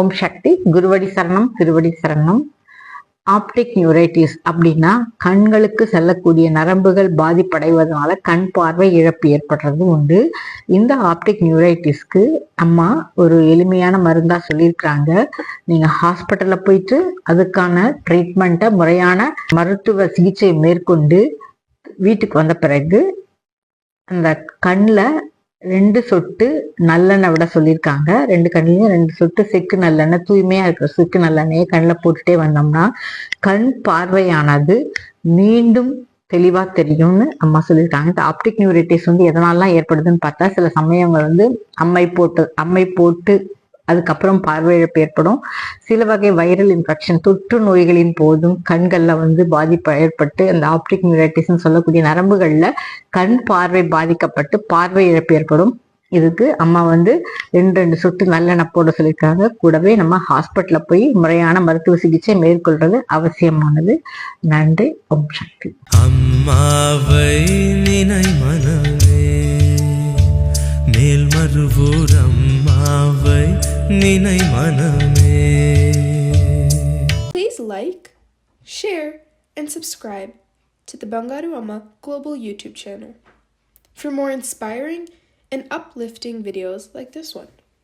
ஓம் சக்தி. குருவடி சரணம் திருவடி சரணம். ஆப்டிக் நியூரைட்டிஸ் அப்படின்னா கண்களுக்கு செல்லக்கூடிய நரம்புகள் பாதிப்படைவதனால கண் பார்வை இழப்பு ஏற்படுறது உண்டு. இந்த ஆப்டிக் நியூரைட்டிஸ்க்கு அம்மா ஒரு எளிமையான மருந்தா சொல்லியிருக்கிறாங்க. நீங்க ஹாஸ்பிட்டலில் போயிட்டு அதுக்கான ட்ரீட்மெண்ட்டை முறையான மருத்துவ சிகிச்சை மேற்கொண்டு வீட்டுக்கு வந்த பிறகு அந்த கண்ணில் ரெண்டு சொட்டு நல்லெண்ணெய் விட சொல்லியிருக்காங்க. ரெண்டு கண்ணிலையும் ரெண்டு சொட்டு செக்கு நல்லெண்ணெய் தூய்மையா இருக்கிற செக்கு நல்லெண்ணெயை கண்ணில் போட்டுட்டே வந்தோம்னா கண் பார்வையானது மீண்டும் தெளிவா தெரியும்னு அம்மா சொல்லியிருக்காங்க. இந்த ஆப்டிக் நியூரிட்டிஸ் வந்து எதனாலாம் ஏற்படுதுன்னு பார்த்தா சில சமயங்கள் வந்து அம்மை போட்டு அம்மை போட்டு அதுக்கப்புறம் பார்வை இழப்பு ஏற்படும். சில வகை வைரல் இன்ஃபெக்ஷன் தொற்று நோய்களின் போதும் கண்களில் வந்து பாதிப்பு ஏற்பட்டு அந்த ஆப்டிக் நியூரைட்டிஸ்னு சொல்லக்கூடிய நரம்புகளில் கண் பார்வை பாதிக்கப்பட்டு பார்வை இழப்பு ஏற்படும். இதுக்கு அம்மா வந்து ரெண்டு ரெண்டு சொட்டு நல்லெண்ணெய் போட சொல்லியிருக்காங்க. கூடவே நம்ம ஹாஸ்பிட்டலில் போய் முறையான மருத்துவ சிகிச்சை மேற்கொள்றது அவசியமானது. நன்றி ஓம் சக்தி. அம்மாவை நினை மனமே மேல் மறுவூர் அம்மாவை நினை மனமே Please like, share, and subscribe to the Bangaru Amma Global YouTube channel for more inspiring and uplifting videos like this one.